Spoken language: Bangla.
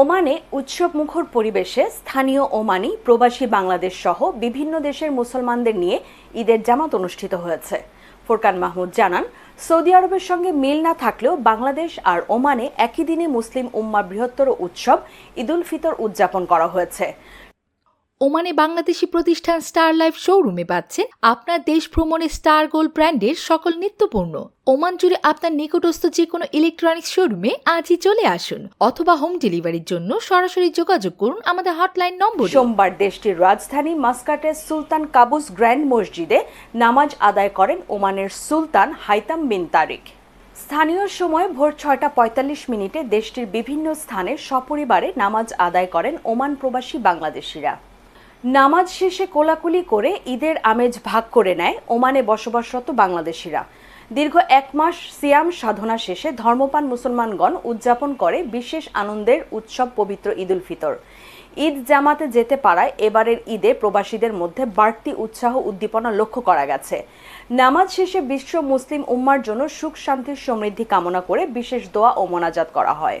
ওমানে উৎসবমুখর পরিবেশে স্থানীয় ওমানি, প্রবাসী বাংলাদেশ সহ বিভিন্ন দেশের মুসলমানদের নিয়ে ঈদের জামাত অনুষ্ঠিত হয়েছে। ফোরকান মাহমুদ জানান, সৌদি আরবের সঙ্গে মিল না থাকলেও বাংলাদেশ আর ওমানে একই দিনে মুসলিম উম্মার বৃহত্তর উৎসব ঈদুল ফিতর উদযাপন করা হয়েছে। ওমানে বাংলাদেশি প্রতিষ্ঠান স্টার লাইফ শোরুমে পাচ্ছেন আপনার দেশ ভ্রমণে স্টার গোল্ড ব্র্যান্ডের সকল নিত্যপণ্য। ওমান জুড়ে আপনার নিকটস্থ যে কোনো ইলেকট্রনিক্স শোরুমে আজই চলে আসুন অথবা হোম ডেলিভারির জন্য সরাসরি যোগাযোগ করুন আমাদের হটলাইন নম্বর। সোমবার দেশটির রাজধানী মাস্কাটের সুলতান কাবুস গ্র্যান্ড মসজিদে নামাজ আদায় করেন ওমানের সুলতান হাইতাম বিন তারিক। স্থানীয় সময় ভোর ছয়টা পঁয়তাল্লিশ মিনিটে দেশটির বিভিন্ন স্থানে সপরিবারে নামাজ আদায় করেন ওমান প্রবাসী বাংলাদেশিরা। নামাজ শেষে কোলাকুলি করে ঈদের আমেজ ভাগ করে নেয় ওমানে বসবাসরত বাংলাদেশিরা। দীর্ঘ এক মাস সিয়াম সাধনা শেষে ধর্মপান মুসলমানগণ উদযাপন করে বিশেষ আনন্দের উৎসব পবিত্র ঈদুল ফিতর ঈদ জামাতে যেতে পারায় এবারের ঈদে প্রবাসীদের মধ্যে বাড়তি উৎসাহ উদ্দীপনা লক্ষ্য করা গেছে। নামাজ শেষে বিশ্ব মুসলিম উম্মার জন্য সুখ শান্তির সমৃদ্ধি কামনা করে বিশেষ দোয়া ও মোনাজাত করা হয়।